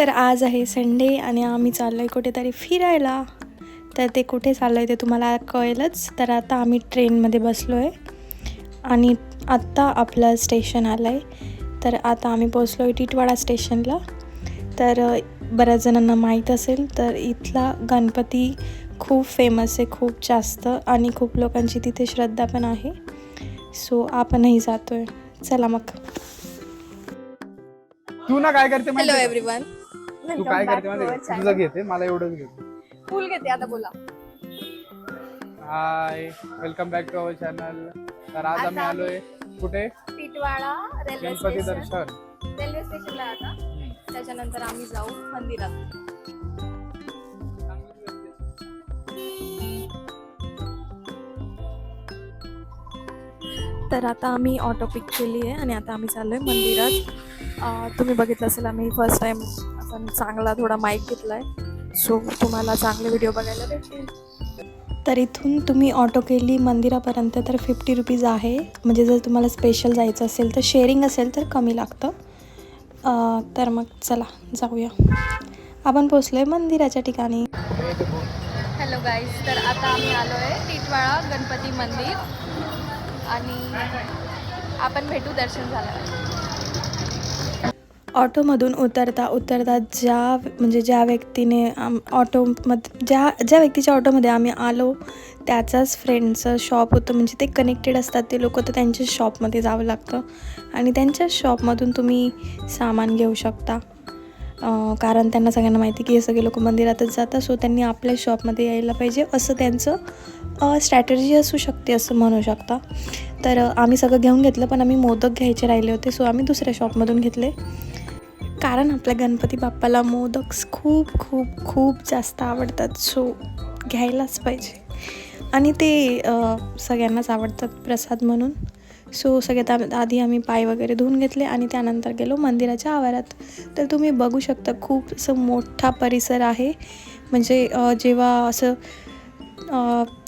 तर आज आहे संडे आणि आम्ही चाललो आहे कुठेतरी फिरायला. तर ते कुठे चाललो आहे ते तुम्हाला कळेलच. तर आता आम्ही ट्रेनमध्ये बसलो आहे आणि आत्ता आपलं स्टेशन आलं आहे तर आता आम्ही पोचलो आहे टिटवाडा स्टेशनला. तर बऱ्याच जणांना माहीत असेल तर इथला गणपती खूप फेमस आहे खूप जास्त आणि खूप लोकांची तिथे श्रद्धा पण आहे. सो आपणही जातो आहे चला मग. तू ना काय करते हॅलो एव्हरीवन? तू काय करते माहिती? तुझं घेते मला एवढंच घेते. फुल घेते आता बोला. Hi welcome back to our channel तर आज आम्ही आलोय कुठे? टिटवाळा रेल्वे गणपती स्टेशन दर्शन. रेल्वे स्टेशनला आता. त्याच्यानंतर आम्ही जाऊ मंदिरात. तर आता आम्ही ऑटो पिक केली आहे आणि आता आम्ही चाललो आहे मंदिरात तुम्ही बघितलं असेल आम्ही फर्स्ट टाईम असा चांगला थोडा माईक घेतला आहे सो तुम्हाला चांगले व्हिडिओ बघायला भेटेल तर इथून तुम्ही ऑटो केली मंदिरापर्यंत तर फिफ्टी रुपीज आहे. म्हणजे जर तुम्हाला स्पेशल जायचं असेल तर शेअरिंग असेल तर कमी लागतं. तर मग चला जाऊया. आपण पोचलो आहे मंदिराच्या ठिकाणी. हॅलो गाईज तर आता आम्ही आलो आहे टिटवाळा गणपती मंदिर. आणि आपण भेटू दर्शन झालं ऑटोमधून उतरता उतरता ज्या म्हणजे ज्या व्यक्तीने आम ऑटोमध ज्या ज्या व्यक्तीच्या ऑटोमध्ये आम्ही आलो त्याचाच फ्रेंडचं शॉप होतं. म्हणजे ते कनेक्टेड असतात ते लोक तर त्यांच्या शॉपमध्ये जावं लागतं. आणि त्यांच्याच शॉपमधून तुम्ही सामान घेऊ शकता. कारण त्यांना सगळ्यांना माहिती की हे सगळे लोक मंदिरातच जातात सो त्यांनी आपल्या शॉपमध्ये यायला पाहिजे. असं त्यांचं स्ट्रॅटर्जी असू शकते असं म्हणू शकता. तर आम्ही सगळं घेऊन घेतलं पण आम्ही मोदक घ्यायचे राहिले होते सो आम्ही दुसऱ्या शॉपमधून घेतले. कारण आपल्या गणपती बाप्पाला मोदक खूप खूप खूप जास्त आवडतात. सो घ्यायलाच पाहिजे. आणि ते सगळ्यांनाच आवडतात प्रसाद म्हणून. सो सगळ्यात आम- आधी आम्ही पाय वगैरे धुवून घेतले आणि त्यानंतर गेलो मंदिराच्या आवारात. तर तुम्ही बघू शकता खूप असं मोठा परिसर आहे. म्हणजे जेव्हा असं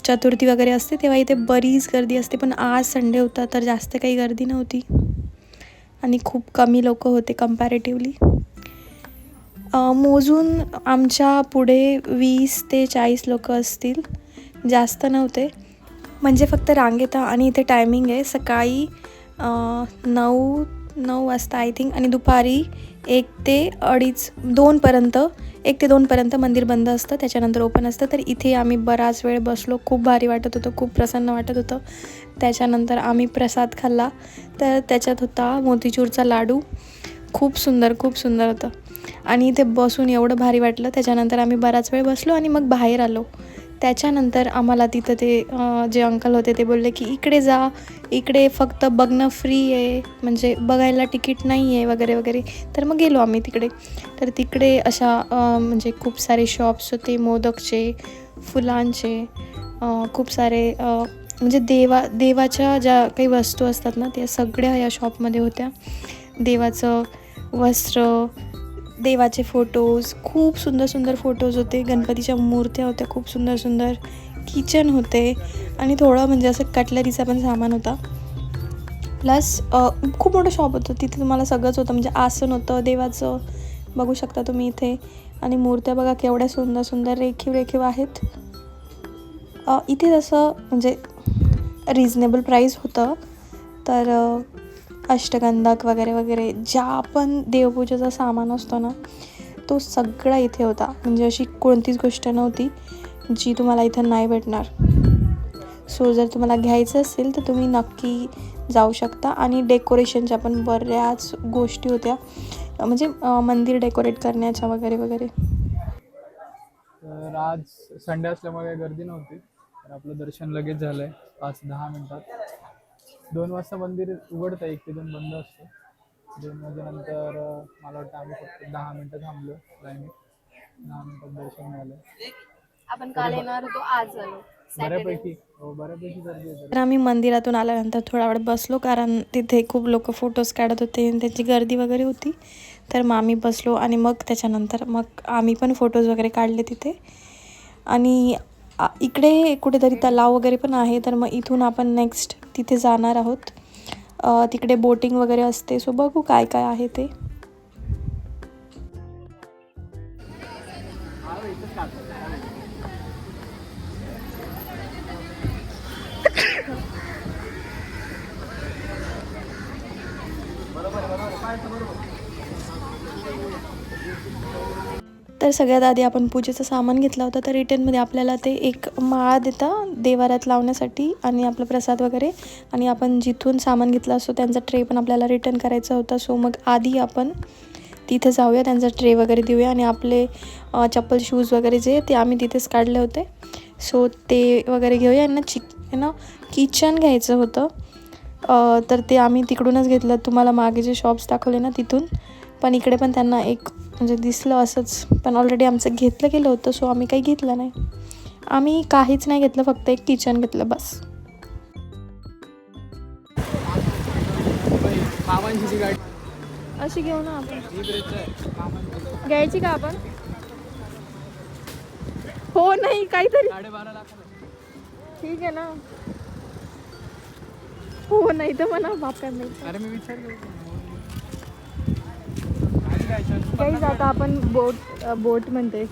चतुर्थी वगैरे असते तेव्हा इथे बरीच गर्दी असते. पण आज संडे होता तर जास्त काही गर्दी नव्हती. आणि खूप कमी लोक होते कम्पॅरेटिवली मोजून आमच्या पुढे वीस ते चाळीस लोक असतील जास्त नव्हते. म्हणजे फक्त रांगेत आणि इथे टायमिंग आहे. सकाळी नऊ नऊ वाजता आय थिंक आणि दुपारी एक ते अडीच दोनपर्यंत एक ते दोनपर्यंत मंदिर बंद असतं त्याच्यानंतर ओपन असतं. तर इथे आम्ही बराच वेळ बसलो खूप भारी वाटत होतं खूप प्रसन्न वाटत होतं. त्याच्यानंतर आम्ही प्रसाद खाल्ला. तर त्याच्यात होता मोतीचूरचा लाडू. खूप सुंदर खूप सुंदर होतं. आणि इथे बसून एवढं भारी वाटलं. त्याच्यानंतर आम्ही बराच वेळ बसलो आणि मग बाहेर आलो. त्याच्यानंतर आम्हाला तिथं ते जे अंकल होते ते बोलले की इकडे जा इकडे फक्त बघणं फ्री आहे म्हणजे बघायला तिकीट नाही आहे वगैरे वगैरे. तर मग गेलो आम्ही तिकडे. तर तिकडे अशा म्हणजे खूप सारे शॉप्स होते मोदकचे फुलांचे खूप सारे म्हणजे देवा देवाच्या ज्या काही वस्तू असतात ना त्या सगळ्या या शॉपमध्ये होत्या. देवाचं वस्त्र देवाचे फोटोज खूप सुंदर सुंदर फोटोज होते. गणपतीच्या मूर्त्या होत्या खूप सुंदर सुंदर किचन होते. आणि थोडं म्हणजे असं कटलरीचा पण सामान होता. प्लस खूप मोठं शॉप होतं. तिथे तुम्हाला सगळंच होतं. म्हणजे आसन होतं देवाचं. बघू शकता तुम्ही इथे. आणि मूर्त्या बघा केवढ्या सुंदर सुंदर रेखीव रेखीव आहेत इथे तसं म्हणजे रिजनेबल प्राईस होतं. तर अष्टगंधक वगैरे वगैरे ज्या पण देवपूजेचा सामान असतो ना तो सगळा इथे होता. म्हणजे अशी कोणतीच गोष्ट नव्हती जी तुम्हाला इथं नाही भेटणार. सो जर तुम्हाला घ्यायचं असेल तर तुम्ही नक्की जाऊ शकता. आणि डेकोरेशनच्या पण बऱ्याच गोष्टी होत्या. म्हणजे मंदिर डेकोरेट करण्याच्या वगैरे वगैरे. तर आज संडे असल्यामुळे गर्दी नव्हती. तर आपलं दर्शन लगेच झालंय. पाच दहा मिनिटात. दोन वाजता मंदिर उघडतं एक ते दोन बंद असतं. दोन वाजेनंतर मला वाटतं आम्ही फक्त दहा मिनिटं थांबलो लाईनीत दहा मिनिटात दर्शन झालं. आपण काल येणार होतो आज आलो. बऱ्यापैकी हो बऱ्यापैकी गर्दी आहे तर आम्ही मंदिरातून आल्यानंतर थोडा वेळ बसलो कारण तिथे खूप लोक फोटोज काढत होते आणि त्यांची गर्दी वगैरे होती. तर मग आम्ही बसलो आणि मग त्याच्यानंतर मग आम्ही पण फोटोज वगैरे काढले तिथे. आणि इकडे कुठेतरी तलाव वगैरे पण आहे तर मग इथून आपण नेक्स्ट तिथे जाणार आहोत. तिकडे बोटिंग वगैरे असते सो बघू काय काय आहे ते. तर सगळ्यात आधी आपण पूजेचं सामान घेतलं होतं तर रिटर्नमध्ये आपल्याला ते एक माळा देता देवारात लावण्यासाठी आणि आपला प्रसाद वगैरे. आणि आपण जिथून सामान घेतलं असतो त्यांचा ट्रे पण आपल्याला रिटर्न करायचा होता. सो मग आधी आपण तिथे जाऊया त्यांचा ट्रे वगैरे देऊया. आणि आपले चप्पल शूज वगैरे जे ते आम्ही तिथेच काढले होते. सो ते वगैरे घेऊया. यांना चिक ना किचन घ्यायचं होतं. तर ते आम्ही तिकडूनच घेतलं. तुम्हाला मागे जे शॉप्स दाखवले ना तिथून. पण इकडे पण त्यांना एक म्हणजे दिसलं असंच. पण ऑलरेडी आमचं घेतलं गेलं होतं सो आम्ही काही घेतलं नाही. आम्ही काहीच नाही घेतलं फक्त एक किचन घेतलं बस. अशी घेऊ ना आपण. घ्यायची का आपण? हो नाही काहीतरी. ठीक आहे ना. हो नाही तर म्हणा बाप काय अरे मी विचार काही आता आपण बोट बोट म्हणते.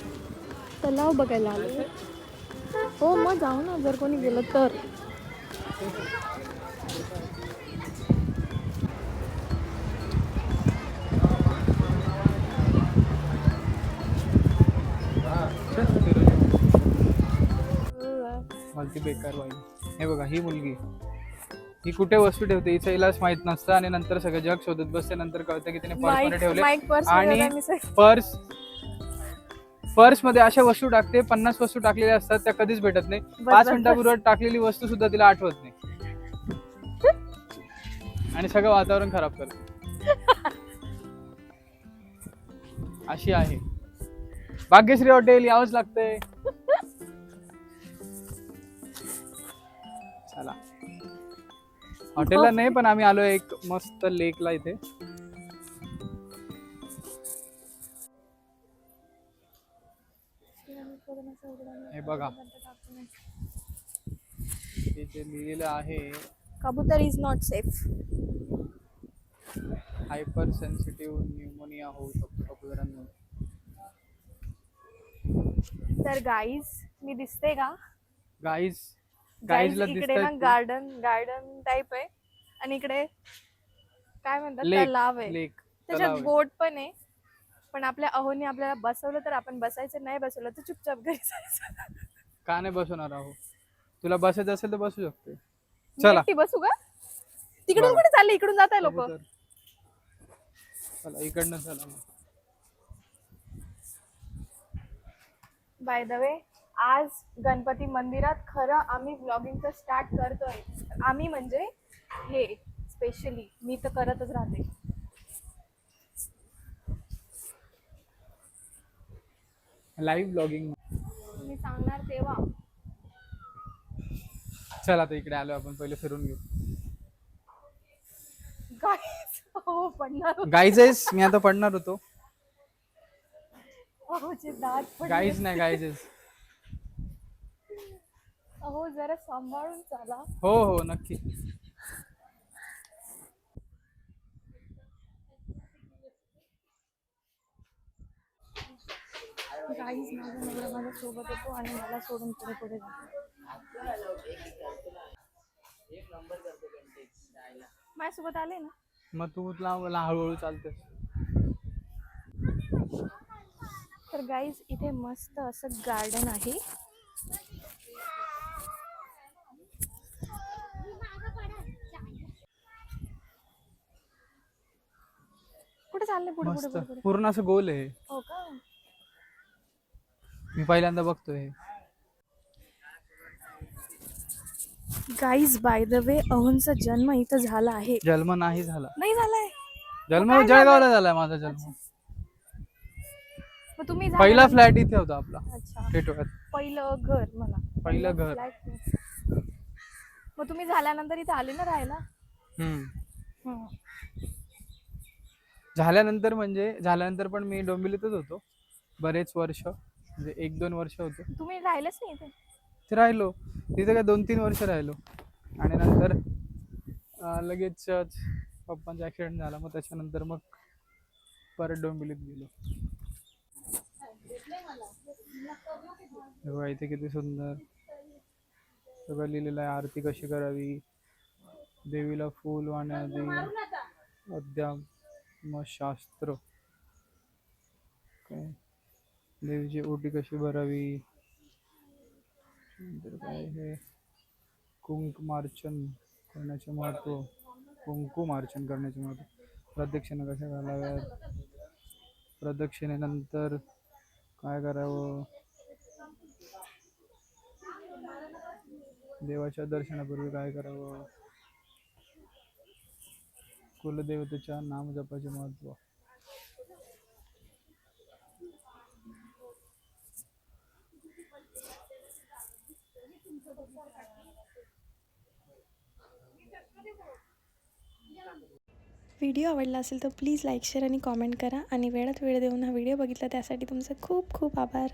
तलाव बघायला आलो. हो मग जाऊ ना जर कोणी गेलं तर. बेकार वाईट हे बघा ही मुलगी. ही कुठे वस्तू ठेवते? हिचं इलाज माहीत नसतं आणि नंतर सगळं जग शोधत बसते. नंतर कळतं की तिने पर्समध्ये ठेवले आणि पर्स पर्समध्ये अशा वस्तू टाकते पन्नास वस्तू टाकलेल्या असतात त्या कधीच भेटत नाही. पाच. मिनिटापूर्वी टाकलेली वस्तू सुद्धा तिला आठवत नाही. आणि सगळं वातावरण खराब करते. अशी आहे. भाग्यश्री हॉटेल यावंच लागतंय. हॉटेलला नाही पण आम्ही आलो एक मस्त लेकला इथे. हे बघा. इथे लिहिलेलं आहे कबूतर is not safe hyper sensitive pneumonia होऊ शकतो कबुतरांना तर गाईज मी दिसते का? गाईज इकडे ना गार्डन गार्डन टाईप आहे. आणि इकडे काय म्हणतात? तलाव आहे. लेक त्याच्यात. बोट पण आहे. पण आपल्या अहोनी आपल्याला बसवलं तर आपण बसायचं नाही बसवलं तर चुपचाप घरी जायचं. का नाही बसवणार आहो? तुला बसायचं असेल तर बसू शकते. मी चला. एकटी बसू का? तिकडून. कुठे चालले? इकडून जात आहे लोक. चला इकडनं चला मग. बाय द वे आज गणपती मंदिरात खरं आम्ही ब्लॉगिंगचं स्टार्ट करतोय. आम्ही म्हणजे हे स्पेशली मी तर करतच राहते. लाईव्ह ब्लॉगिंग मी सांगणार तेव्हा. चल आता इकडे आलो आपण पहिले फिरून घेऊ. गाईज हो पडणार गाईज आहेस? मी आता पडणार होतो. अहो जे दात पडले. गाईज नाही गाईज आहेस. अहो जरा सांभाळून चाला. हो हो नक्की. गाईज माझा नवरा माझ्या सोबत येतो आणि मला सोडून पुढे पुढे जातो माझ्यासोबत आले ना? मग तू तुला हळूहळू चालतेस तर गाईज इथे मस्त असं गार्डन आहे. कुठे चालले पुढे पुढे मस्त. पुढे पुढे? पूर्ण असं गोल आहे. हो का? मी पहिल्यांदा बघतोय. गाईज बाय द वे अहोंचा जन्म इथं झाला आहे. जन्म नाही झाला. नाही झालाय? जन्म काय जळगावला झालाय माझा जन्म. मग तुम्ही पहिला फ्लॅट इथे होता आपला अच्छा. पहिलं घर म्हणा. पहिलं घर. flat नाही. मग तुम्ही झाल्यानंतर इथे आले ना राहायला? हम्म. हं. झाल्यानंतर म्हणजे झाल्यानंतर पण मी डोंबिवलीतच होतो. बरेच वर्ष म्हणजे एक दोन वर्ष होतो. तुम्ही राहिलेच नाही इथे? ते राहिलो. तिथे काय दोन तीन वर्ष राहिलो. आणि नंतर अं, लगेच पप्पांचा ॲक्सिडेंट झाला. मग त्याच्यानंतर मग परत डोंबिवलीत गेलो. हे बघा इथे किती सुंदर. सगळं लिहिलेलं आहे. आरती कशी करावी? देवीला फूल वाहण्याआधी अध्यात्म शास्त्र काय? देवीची ओटी कशी भरावी? नंतर काय हे? कुंकुमार्चन करण्याचे महत्त्व कुंकुमार्चन करण्याचे महत्त्व प्रदक्षिणा कशा घालाव्यात? प्रदक्षिणेनंतर काय करावं? देवाच्या दर्शनापूर्वी काय करावं? कुलदेवतेच्या नामजपाचे महत्त्व व्हिडिओ आवडला असेल तर प्लीज लाईक शेअर आणि कॉमेंट करा. आणि वेळात वेळ देऊन हा व्हिडिओ बघितला त्यासाठी तुमचा खूप खूप आभार.